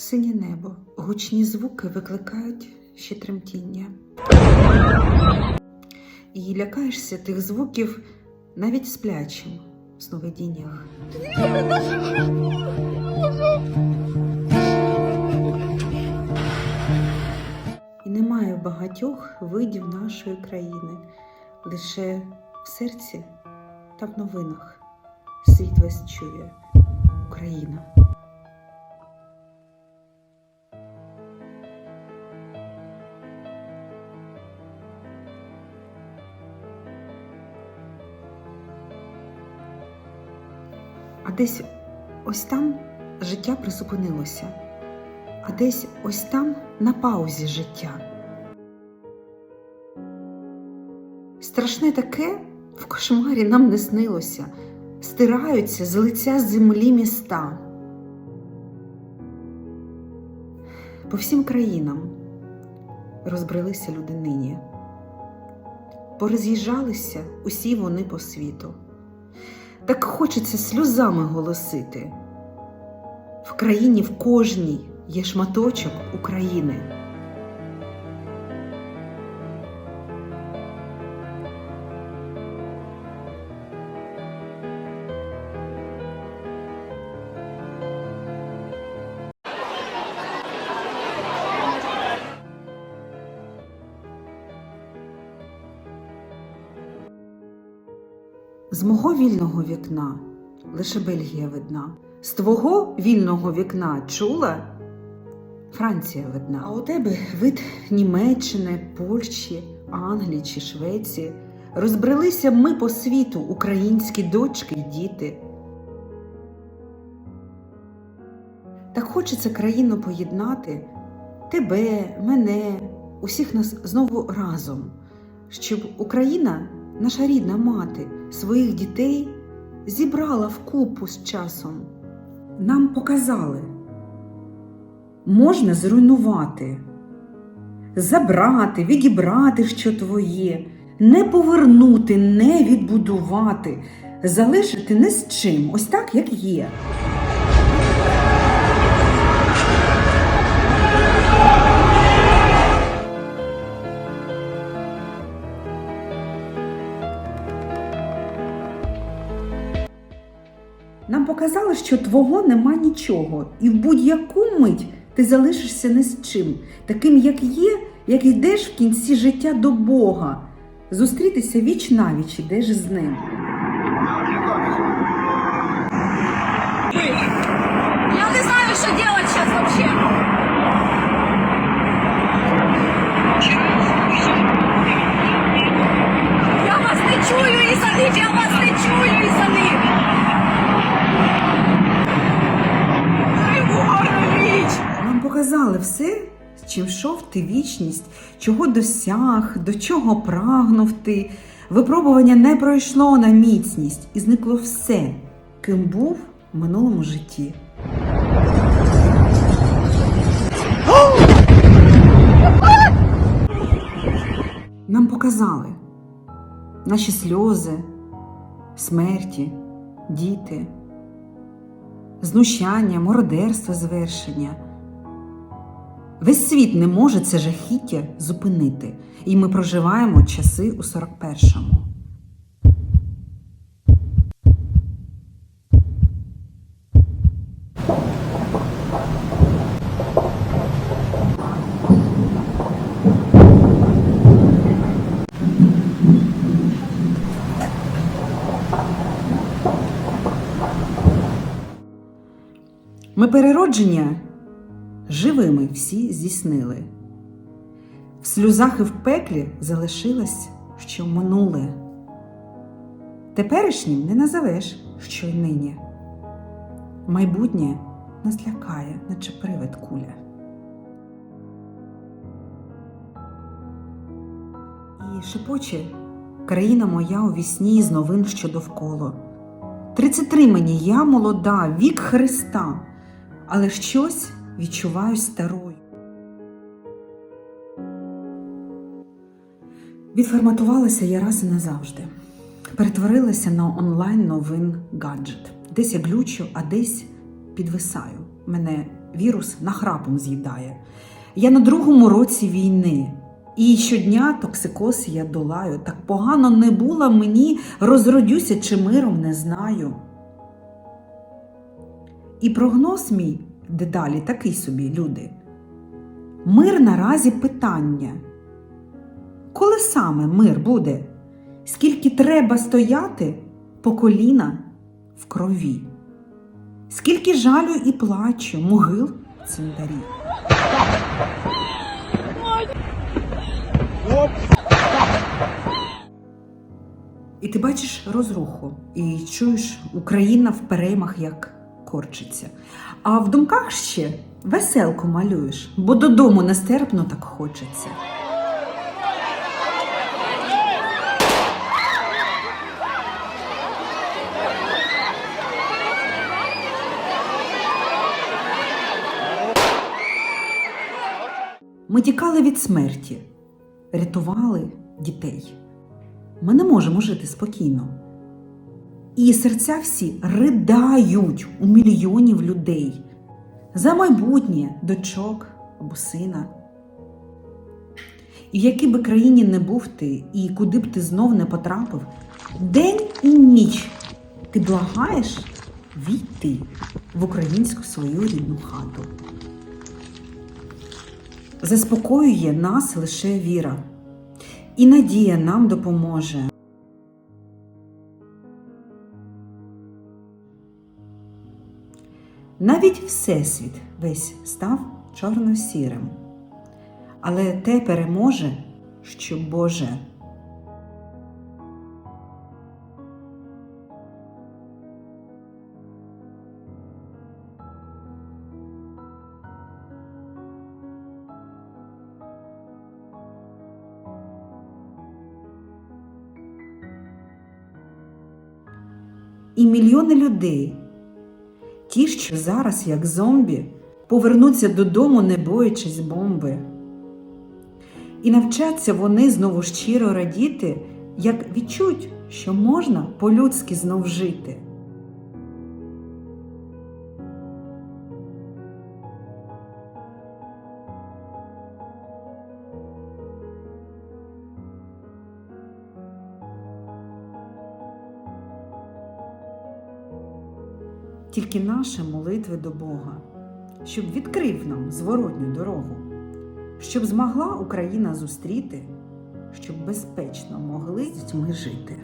Синє небо, гучні звуки викликають ще тремтіння. І лякаєшся тих звуків навіть сплячим в сновидіннях. І немає багатьох видів нашої країни, лише в серці та в новинах світ весь чує Україна. А десь ось там життя призупинилося, а десь ось там на паузі життя. Страшне таке в кошмарі нам не снилося, стираються з лиця землі міста. По всім країнам розбрелися люди нині, пороз'їжджалися усі вони по світу. Так хочеться сльозами голосити. В країні в кожній є шматочок України. З мого вільного вікна лише Бельгія видна. З твого вільного вікна чула Франція видна. А у тебе вид Німеччини, Польщі, Англії чи Швеції. Розбрелися ми по світу, українські дочки й діти. Так хочеться країну поєднати тебе, мене, усіх нас знову разом, щоб Україна, наша рідна мати, своїх дітей зібрала вкупу з часом. Нам показали, можна зруйнувати, забрати, відібрати, що твоє, не повернути, не відбудувати, залишити не з чим, ось так, як є. Нам показали, що твого нема нічого, і в будь-яку мить ти залишишся не з чим, таким, як є, як йдеш в кінці життя до Бога. Зустрітися віч навіч ідеш з ним. Я не знаю, что делать сейчас вообще. Я вас не чую из-за них, я вас не чую из-за них. Григорович! Нам показали все, з чим йшов ти вічність, чого досяг, до чого прагнув ти. Випробування не пройшло на міцність, і зникло все, ким був в минулому житті. Нам показали наші сльози, смерті, діти, знущання, мародерство, звершення. Весь світ не може це жахіття зупинити, і ми проживаємо часи у 41-му. Ми переродження живими всі здійснили. В сльозах і в пеклі залишилось, що минуле. Теперішнім не назовеш, що й нині. Майбутнє нас лякає, наче привид куля. І шепоче країна моя у вісні з новин, що довкола. Тридцять три мені, я молода, вік Христа, але щось відчуваю старою. Відформатувалася я раз і назавжди. Перетворилася на онлайн новин гаджет. Десь я глючу, а десь підвисаю. Мене вірус нахрапом з'їдає. Я на другому році війни. І щодня токсикоз я долаю. Так погано не було мені, розродюся чи миром не знаю. І прогноз мій дедалі такий собі, люди. Мир наразі питання. Коли саме мир буде? Скільки треба стояти по коліна в крові? Скільки жалю і плачу, могил в циндарі? І ти бачиш розруху, і чуєш, Україна в переймах як корчиться. А в думках ще веселку малюєш, бо додому нестерпно так хочеться. Ми тікали від смерті, рятували дітей. Ми не можемо жити спокійно. І серця всі ридають у мільйонів людей за майбутнє дочок або сина. І в якій би країні не був ти, і куди б ти знов не потрапив, день і ніч ти благаєш війти в українську свою рідну хату. Заспокоює нас лише віра, і надія нам допоможе. Навіть Всесвіт весь став чорно-сірим, але те переможе, що Боже. І мільйони людей, ті, що зараз, як зомбі, повернуться додому, не боячись бомби. І навчаться вони знову щиро радіти, як відчуть, що можна по-людськи знов жити. Тільки наші молитви до Бога, щоб відкрив нам зворотню дорогу, щоб змогла Україна зустріти, щоб безпечно могли ми жити.